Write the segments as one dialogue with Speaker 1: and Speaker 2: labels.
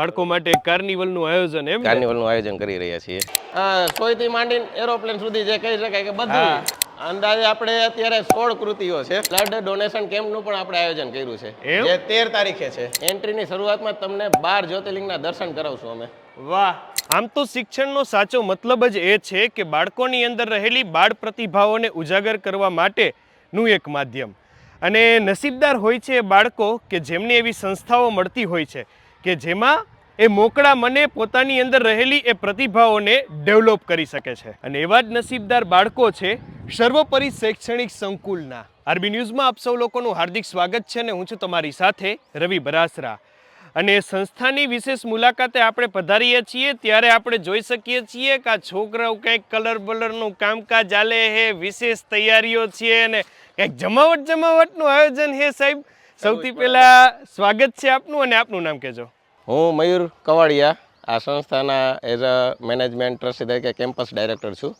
Speaker 1: બાળકો માટે કાર્નિવલનું આયોજન એમ ને?
Speaker 2: કાર્નિવલનું આયોજન કરી રહ્યા છીએ. સોયથી માંડીને એરોપ્લેન સુધી જે કહી શકાય કે બધું અંદાજે આપણે અત્યારે સોળ કૃતિઓ છે. બ્લડ ડોનેશન કેમ્પનું પણ આપણે આયોજન કર્યું છે? જે તેર તારીખે છે. એન્ટ્રીની શરૂઆતમાં તમને બાર જ્યોતિર્લિંગના દર્શન કરાવશું અમે.
Speaker 1: વાહ. આમ તો શિક્ષણનો સાચો મતલબ જ એ છે કે બાળકોની અંદર રહેલી બાળ પ્રતિભાઓને ઉજાગર કરવા માટેનું એક માધ્યમ. અને નસીબદાર હોય છે એ બાળકો કે જેમને એવી સંસ્થાઓ મળતી હોય છે. કે જેમાં એ મોકળા મને પોતાની અંદર રહેલી એ પ્રતિભાઓને ડેવલપ કરી શકે છે. અને એવા જ નસીબદાર બાળકો છે સર્વોપરી શૈક્ષણિક સંકુલના. આરબી ન્યૂઝમાં આપ સૌ લોકોનું હાર્દિક સ્વાગત છે અને હું છું તમારી સાથે રવિ બરાસરા. અને સંસ્થાની વિશેષ મુલાકાતે આપણે પધારીએ છીએ ત્યારે આપણે જોઈ શકીએ છીએ કે આ છોકરાઓ કંઈક કલર બલરનું કામકાજ ચાલે છે વિશેષ તૈયારીઓ છે અને કંઈક જમાવટ જમાવટનું આયોજન છે સાહેબ. સૌથી પહેલાં સ્વાગત છે આપનું અને આપનું નામ કહેજો.
Speaker 2: હું મયુર કવાડિયા આ સંસ્થાના એઝ અ મેનેજમેન્ટ ટ્રસ્ટી તરીકે કેમ્પસ ડાયરેક્ટર છું.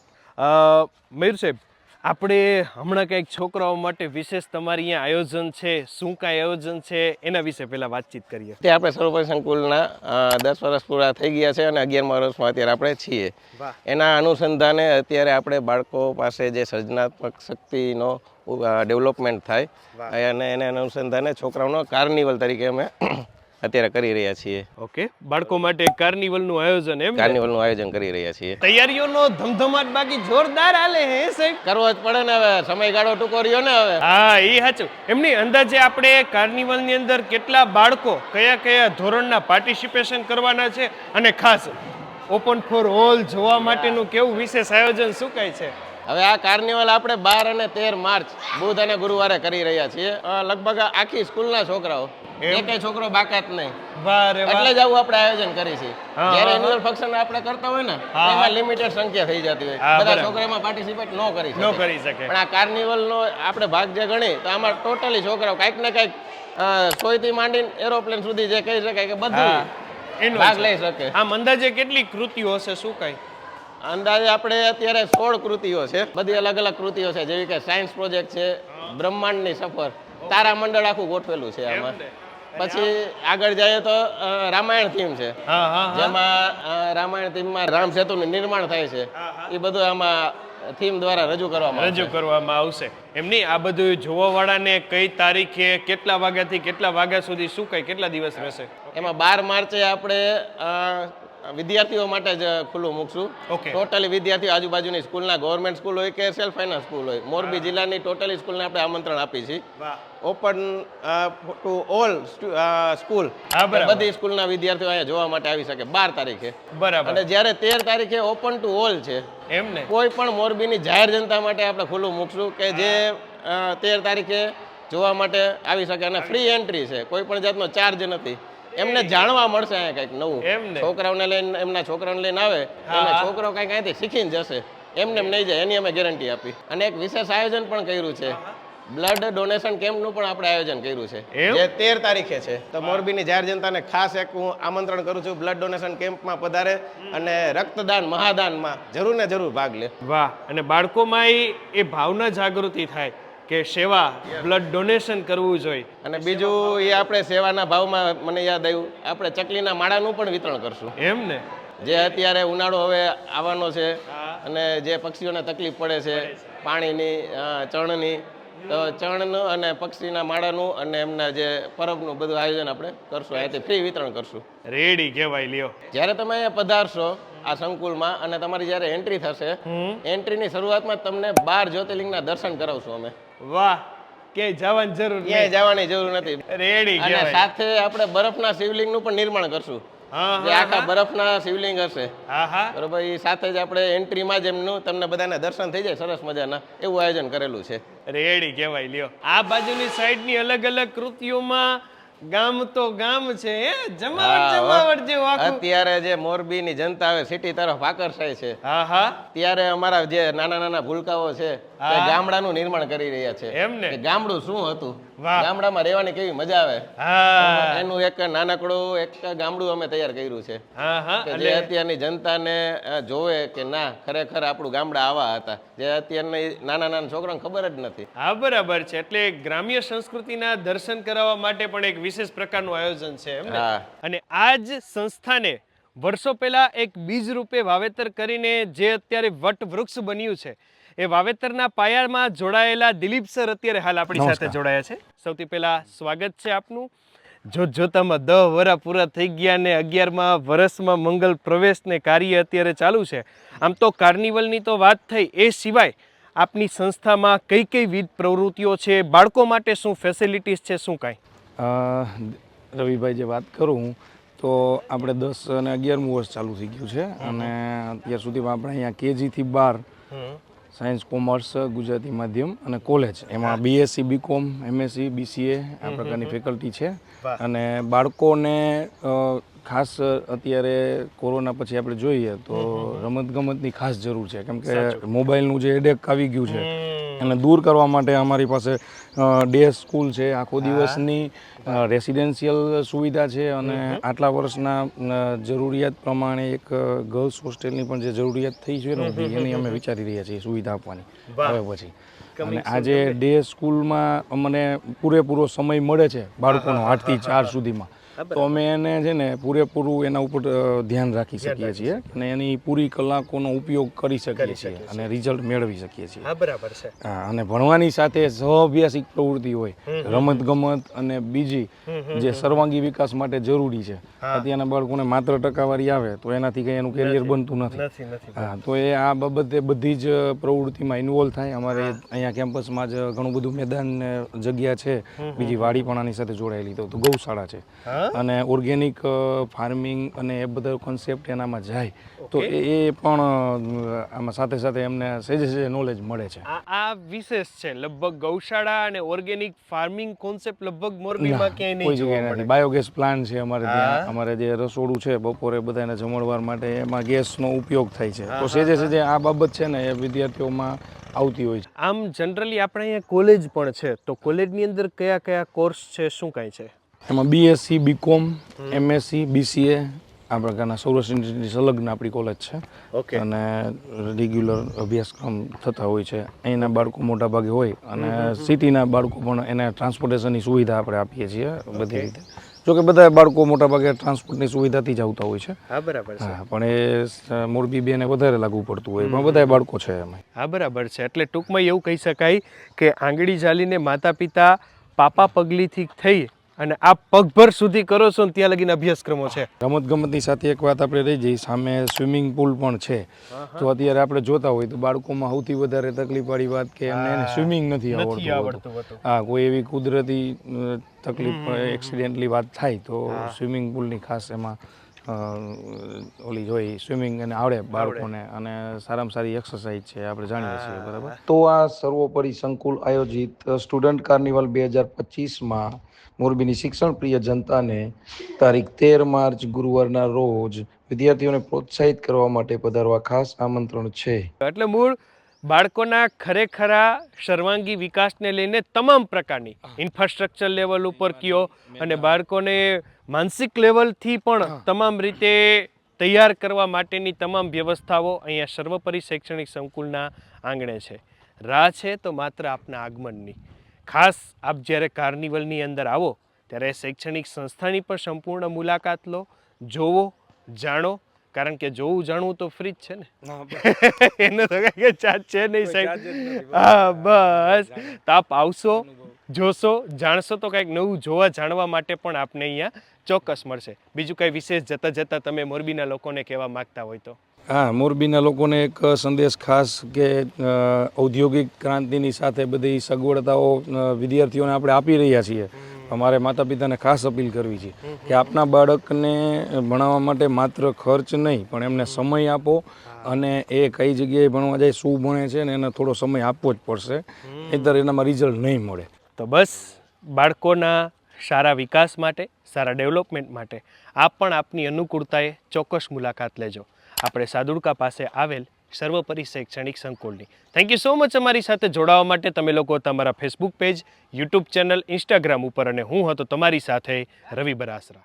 Speaker 1: મયુર સાહેબ આપણે હમણાં કંઈક છોકરાઓ માટે વિશેષ તમારી અહીંયા આયોજન છે શું કાંઈ આયોજન છે એના વિશે પહેલાં વાતચીત કરીએ.
Speaker 2: તે આપણે સર્વપરી સંકુલના દસ વર્ષ પૂરા થઈ ગયા છે અને અગિયારમા વર્ષમાં અત્યારે આપણે છીએ. એના અનુસંધાને અત્યારે આપણે બાળકો પાસે જે સર્જનાત્મક શક્તિનો ડેવલપમેન્ટ થાય અને એને અનુસંધાને છોકરાઓનો કાર્નિવલ તરીકે અમે અત્યારે કરી રહ્યા છીએ.
Speaker 1: ઓકે. બાળકો માટે કાર્નિવલનું આયોજન એમ ને?
Speaker 2: કાર્નિવલનું આયોજન કરી રહ્યા છીએ.
Speaker 1: તૈયારીઓનો ધમધમાટ બાકી જોરદાર હાલે હે સાહેબ.
Speaker 2: કરવો જ પડે ને હવે. સમયગાળો ટૂંકો રહ્યો ને હવે.
Speaker 1: હા એ સાચું. એમની અંદાજે આપણે કાર્નિવલની અંદર કેટલા બાળકો કયા કયા ધોરણના પાર્ટિસિપેશન કરવાના છે? અને ખાસ ઓપન ફોર ઓલ જોવા માટેનું કેવું વિશેષ આયોજન શું કાંઈ છે?
Speaker 2: હવે આ કાર્નિવલ આપણે બાર અને તેર માર્ચ બુધ અને ગુરુવારે કરી રહ્યા છીએ. લગભગ આખી સ્કૂલના છોકરાઓ.
Speaker 1: એમ?
Speaker 2: છોકરો બાકાત નહીં. એટલે જ આવું આપણે આયોજન કરી છે. જ્યારે એન્યુઅલ ફંક્શન આપણે કરતા હોય ને એમાં લિમિટેડ સંખ્યા થઈ જતી હોય. બધા છોકરામાં પાર્ટિસિપેટ ન કરી
Speaker 1: ન કરી શકે.
Speaker 2: પણ આ કાર્નિવલ નો આપણે ભાગ જે ગણી તો આમાં ટોટલી છોકરાઓ કાંઈક ને કાંઈક સોયથી માંડીને એરોપ્લેન સુધી જે કહી શકાય કે બધું ભાગ લઈ શકે.
Speaker 1: આમ અંદાજે કેટલી કૃતિઓ હશે શું કાંઈ?
Speaker 2: અંદાજે આપણે અત્યારે સોળ કૃતિઓ છે. બધી અલગ અલગ કૃતિઓ છે. જેવી કે સાયન્સ પ્રોજેક્ટ છે બ્રહ્માંડની સફર તારામંડળ આખું ગોઠવેલું છે આમાં. પછી આગળ જઈએ તો રામાયણ થીમ છે. જેમાં રામાયણ થીમમાં રામ સેતુનું નિર્માણ થાય છે. એ બધું આમાં થીમ દ્વારા રજૂ કરવામાં
Speaker 1: રજૂ કરવામાં આવશે. એમની આ બધું જોવાવાળાને કઈ તારીખે કેટલા વાગ્યાથી કેટલા વાગ્યા સુધી શું કઈ કેટલા દિવસ રહેશે?
Speaker 2: એમાં બાર માર્ચે આપણે વિદ્યાર્થીઓ માટે જ ખુલ્લું મૂકશું ટોટલી વિદ્યાર્થીઓ આજુબાજુની સ્કૂલના ગવર્મેન્ટ સ્કૂલ હોય કે સેલ્ફ ફાઇનાન્સ સ્કૂલ હોય મોરબી જિલ્લાની ટોટલી સ્કૂલને આપણે આમંત્રણ આપી છીએ. ઓપન ટુ ઓલ સ્કૂલ બધી સ્કૂલના વિદ્યાર્થીઓ અહીંયા જોવા માટે આવી શકે બાર તારીખે.
Speaker 1: બરાબર.
Speaker 2: અને જ્યારે તેર તારીખે ઓપન ટુ ઓલ છે
Speaker 1: એમને
Speaker 2: કોઈ પણ મોરબીની જાહેર જનતા માટે આપણે ખુલ્લું મૂકશું કે જે તેર તારીખે જોવા માટે આવી શકે. અને ફ્રી એન્ટ્રી છે. કોઈ પણ જાતનો ચાર્જ નથી. એમને જાણવા મળશે અહીંયા કંઈક નવું. છોકરાઓને લઈને એમના છોકરાઓને લઈને આવે એમના છોકરાઓ કંઈક અહીંથી શીખીને જશે. એમને એમ નહીં જાય એની અમે ગેરંટી આપી. અને એક વિશેષ આયોજન પણ કર્યું છે. બ્લડ ડોનેશન કેમ્પનું પણ આપણે આયોજન કર્યું છે? જે તેર તારીખે છે. તો મોરબીની જાહેર જનતાને ખાસ એક હું આમંત્રણ કરું છું બ્લડ ડોનેશન કેમ્પમાં પધારે અને રક્તદાન મહાદાનમાં જરૂર ને જરૂર ભાગ લે.
Speaker 1: વાહ અને બાળકોમાં એ- એ ભાવના જાગૃતિ થાય. કે સેવા બ્લડ ડોનેશન કરવું જોઈએ.
Speaker 2: અને બીજું એ આપણે સેવાના ભાવમાં મને યાદ આવ્યું આપણે ચકલીના માળાનું પણ વિતરણ કરશું.
Speaker 1: એમ ને?
Speaker 2: જે અત્યારે ઉનાળો હવે આવવાનો છે અને જે પક્ષીઓને તકલીફ પડે છે પાણીની ચણની તો ચણનું અને પક્ષીના માળાનું અને એમના જે પરબનું બધું આયોજન આપણે કરશું. અહીંયાથી ફ્રી વિતરણ કરશું.
Speaker 1: રેડી કહેવાય લ્યો.
Speaker 2: જ્યારે તમે અહીંયા પધારશો આ સંકુલમાં અને તમારી જ્યારે એન્ટ્રી થશે એન્ટ્રીની શરૂઆતમાં તમને બાર જ્યોતિર્લિંગના દર્શન કરાવશું અમે.
Speaker 1: વાહ કે જવાની જરૂર નહીં.
Speaker 2: જવાની જરૂર નથી.
Speaker 1: રેડી
Speaker 2: અને સાથે આપણે બરફના શિવલિંગનું પણ નિર્માણ કરશું.
Speaker 1: હા
Speaker 2: આખા બરફના શિવલિંગ હશે.
Speaker 1: હા હા.
Speaker 2: બરોબર એ સાથે જ આપણે એન્ટ્રીમાં જ એમનું તમને બધાને દર્શન થઈ જાય સરસ મજાના. એવું આયોજન કરેલું છે.
Speaker 1: રેડી કહેવાય લ્યો. આ બાજુની સાઈડની અલગ અલગ કૃતિઓમાં ગામ તો ગામ છે એ જમાવટ. જમાવટ જેવું આખું.
Speaker 2: અત્યારે જે મોરબીની જનતા હવે સિટી તરફ આકર્ષાય છે.
Speaker 1: હા હા.
Speaker 2: ત્યારે અમારા જે નાના નાના ભૂલકાઓ છે તે ગામડાનું નિર્માણ કરી રહ્યા છે.
Speaker 1: એમ ને.
Speaker 2: ગામડું શું હતું. ગામડામાં રહેવાની કેવી મજા આવે? એનું એક નાનકડું એક ગામડું અમે તૈયાર કર્યું છે. કે જે અત્યારની જનતાને જોવે કે ના ખરેખર આપણું ગામડા આવા હતા. જે અત્યારના નાના નાના છોકરાને ખબર જ નથી.
Speaker 1: હા બરાબર છે. એટલે ગ્રામ્ય સંસ્કૃતિના દર્શન કરાવવા માટે પણ એક વિશેષ પ્રકારનું આયોજન છે અને આ જ સંસ્થાને વર્ષો પહેલા એક બીજ રૂપે વાવેતર કરીને જે અત્યારે વટ વૃક્ષ બન્યું છે એ વાવેતરના પાયામાં જોડાયેલા દિલીપ સર અત્યારે હાલ આપણી સાથે જોડાયા છે. સૌથી પહેલા સ્વાગત છે આપનું. જોત જોતામાં દહ વરા પૂરા થઈ ગયા ને અગિયારમાં વર્ષમાં મંગલ પ્રવેશને કાર્ય અત્યારે ચાલુ છે. આમ તો કાર્નિવલની તો વાત થઈ. એ સિવાય આપની સંસ્થામાં કઈ કઈ વિવિધ પ્રવૃત્તિઓ છે? બાળકો માટે શું ફેસિલિટીઝ છે? શું કાંઈ?
Speaker 3: રવિભાઈ જે વાત કરું તો આપણે દસ અને અગિયારમું વર્ષ ચાલુ થઈ ગયું છે. અને અત્યાર સુધીમાં આપણે અહીંયા કેજીથી બાર સાયન્સ કોમર્સ ગુજરાતી માધ્યમ અને કોલેજ. એમાં બીએસસી બીકોમ એમએસસી બીસીએ આ પ્રકારની ફેકલ્ટી છે. અને બાળકોને ખાસ અત્યારે કોરોના પછી આપણે જોઈએ તો રમતગમતની ખાસ જરૂર છે. કેમ કે મોબાઈલનું જે એડેક આવી ગયું છે એને દૂર કરવા માટે અમારી પાસે ડે સ્કૂલ છે. આખો દિવસની રેસિડેન્શિયલ સુવિધા છે અને આટલા વર્ષના જરૂરિયાત પ્રમાણે એક ગર્લ્સ હોસ્ટેલની પણ જે જરૂરિયાત થઈ છે ને એની અમે વિચારી રહ્યા છીએ સુવિધા આપવાની. હવે પછી. અને આજે ડે સ્કૂલમાં અમને પૂરેપૂરો સમય મળે છે બાળકોનો આઠથી ચાર સુધીમાં. તો અમે એને છે ને પૂરેપૂરું એના ઉપર ધ્યાન રાખી શકીએ છીએ અને એની પૂરી કલાકોનો ઉપયોગ કરી શકીએ છીએ અને રિઝલ્ટ મેળવી શકીએ છીએ.
Speaker 1: હા બરાબર છે.
Speaker 3: હા, અને ભણવાની સાથે સહઅભ્યાસિક પ્રવૃત્તિ હોય રમત ગમત અને બીજી જે સર્વાંગી વિકાસ માટે જરૂરી છે. અત્યારના બાળકોને માત્ર ટકાવારી આવે તો એનાથી કંઈ એનું કેરિયર બનતું નથી. હા તો એ આ બાબતે બધી જ પ્રવૃત્તિમાં ઇન્વોલ્વ થાય. અમારે અહીંયા કેમ્પસમાં જ ઘણું બધું મેદાન જગ્યા છે. બીજી વાડી પણ આની સાથે જોડાયેલી તો ગૌશાળા છે. અને ઓર્ગેનિક ફાર્મિંગ અને એ બધો કોન્સેપ્ટ એનામાં જાય તો એ પણ આમાં સાથે સાથે એમને સહેજે સહેજે નોલેજ મળે છે.
Speaker 1: આ વિશેષ છે લગભગ ગૌશાળા અને ઓર્ગેનિક ફાર્મિંગ કોન્સેપ્ટ લગભગ મોરબીમાં ક્યાંય નહીં જોવા મળે.
Speaker 3: બાયોગેસ પ્લાન્ટ છે અમારે ત્યાં અમારે જે રસોડું છે બપોરે બધાને જમણવાર માટે એમાં ગેસનો ઉપયોગ થાય છે. તો સેજે સેજે આ બાબત છે ને એ વિદ્યાર્થીઓમાં આવતી હોય છે.
Speaker 1: આમ જનરલી આપણે અહીંયા કોલેજ પણ છે તો કોલેજની અંદર કયા કયા કોર્સ છે શું કાંઈ છે?
Speaker 3: એમાં બીએસસી બીકોમ એમએસસી બીસીએ આ પ્રકારના સૌરાષ્ટ્ર યુનિવર્સિટી સંલગ્ન આપણી કોલેજ છે.
Speaker 1: ઓકે
Speaker 3: અને રેગ્યુલર અભ્યાસક્રમ થતા હોય છે. અહીંના બાળકો મોટા ભાગે હોય અને સિટીના બાળકો પણ એને ટ્રાન્સપોર્ટેશનની સુવિધા આપણે આપીએ છીએ બધી રીતે. જોકે બધા બાળકો મોટા ભાગે ટ્રાન્સપોર્ટની સુવિધાથી જ આવતા હોય છે.
Speaker 1: હા બરાબર છે.
Speaker 3: પણ એ મોરબી બેને વધારે લાગુ પડતું હોય પણ બધા બાળકો છે એમાં.
Speaker 1: હા બરાબર છે. એટલે ટૂંકમાં એવું કહી શકાય કે આંગળી ઝાલીને માતા પિતા પાપા પગલીથી થઈ અને આ પગભર સુધી કરો છો ને ત્યાં લગીને અભ્યાસક્રમો છે.
Speaker 3: રમત ગમતની સાથે એક વાત આપણે રહી જઈ સામે સ્વિમિંગ પુલ પણ છે. તો અત્યારે આપણે જોતા હોય તો બાળકોમાં સૌથી વધારે તકલીફ વાળી વાત કે એમને સ્વિમિંગ નથી આવડતું હા કોઈ એવી કુદરતી તકલીફ એક્સિડેન્ટલી વાત થાય તો સ્વિમિંગ પુલની ખાસ એમાં ઓલી જોઈ સ્વિમિંગ અને આવડે. બાળકોને અને સારામાં સારી એક્સરસાઇઝ છે આપણે જાણીએ છીએ બરાબર? તો આ સર્વોપરી સંકુલ આયોજિત સ્ટુડન્ટ કાર્નિવલ બે હજાર પચીસમાં મોરબીની શિક્ષણ પ્રિય જનતાને તારીખ તેર માર્ચ ગુરુવારના રોજ વિદ્યાર્થીઓને પ્રોત્સાહિત કરવા માટે પધારવા ખાસ આમંત્રણ છે.
Speaker 1: એટલે મૂળ બાળકોના ખરેખરા સર્વાંગી વિકાસને લઈને તમામ પ્રકારની ઇન્ફ્રાસ્ટ્રક્ચર લેવલ ઉપર કયો અને બાળકોને માનસિક લેવલથી પણ તમામ રીતે તૈયાર કરવા માટેની તમામ વ્યવસ્થાઓ અહીંયા સર્વોપરી શૈક્ષણિક સંકુલના આંગણે છે. રાહ છે તો માત્ર આપના આગમનની. ખાસ આપ જ્યારે કાર્નિવલની અંદર આવો ત્યારે શૈક્ષણિક સંસ્થાની પણ સંપૂર્ણ મુલાકાત લો જોવો જાણો. કારણ કે જોવું જાણવું તો ફ્રી જ છે ને. એનો તો કઈ ચાર્જ છે નહીં સાહેબ. હા બસ. તો આપ આવશો જોશો જાણશો તો કંઈક નવું જોવા જાણવા માટે પણ આપને અહીંયા ચોક્કસ મળશે. બીજું કંઈ વિશેષ જતાં જતાં તમે મોરબીના લોકોને કહેવા માંગતા હોય તો?
Speaker 3: હા, મોરબીના લોકોને એક સંદેશ ખાસ કે ઔદ્યોગિક ક્રાંતિની સાથે બધી સગવડતાઓ વિદ્યાર્થીઓને આપણે આપી રહ્યા છીએ. અમારે માતા પિતાને ખાસ અપીલ કરવી છે કે આપના બાળકને ભણાવવા માટે માત્ર ખર્ચ નહીં, પણ એમને સમય આપો અને એ કઈ જગ્યાએ ભણવા જાય, શું ભણે છે ને એને થોડો સમય આપવો જ પડશે. નહીતર એનામાં રિઝલ્ટ નહીં મળે.
Speaker 1: તો બસ, બાળકોના સારા વિકાસ માટે, સારા ડેવલપમેન્ટ માટે આપ પણ આપની અનુકૂળતાએ ચોક્કસ મુલાકાત લેજો. આપણે સાદુડકા પાસે આવેલ સર્વોપરી શૈક્ષણિક સંકુલની. થેન્ક યુ સો મચ અમારી સાથે જોડાવા માટે. તમે લોકો તમારા Facebook page YouTube channel Instagram ઉપર અને હું હતો તમારી સાથે રવિ બરાસરા.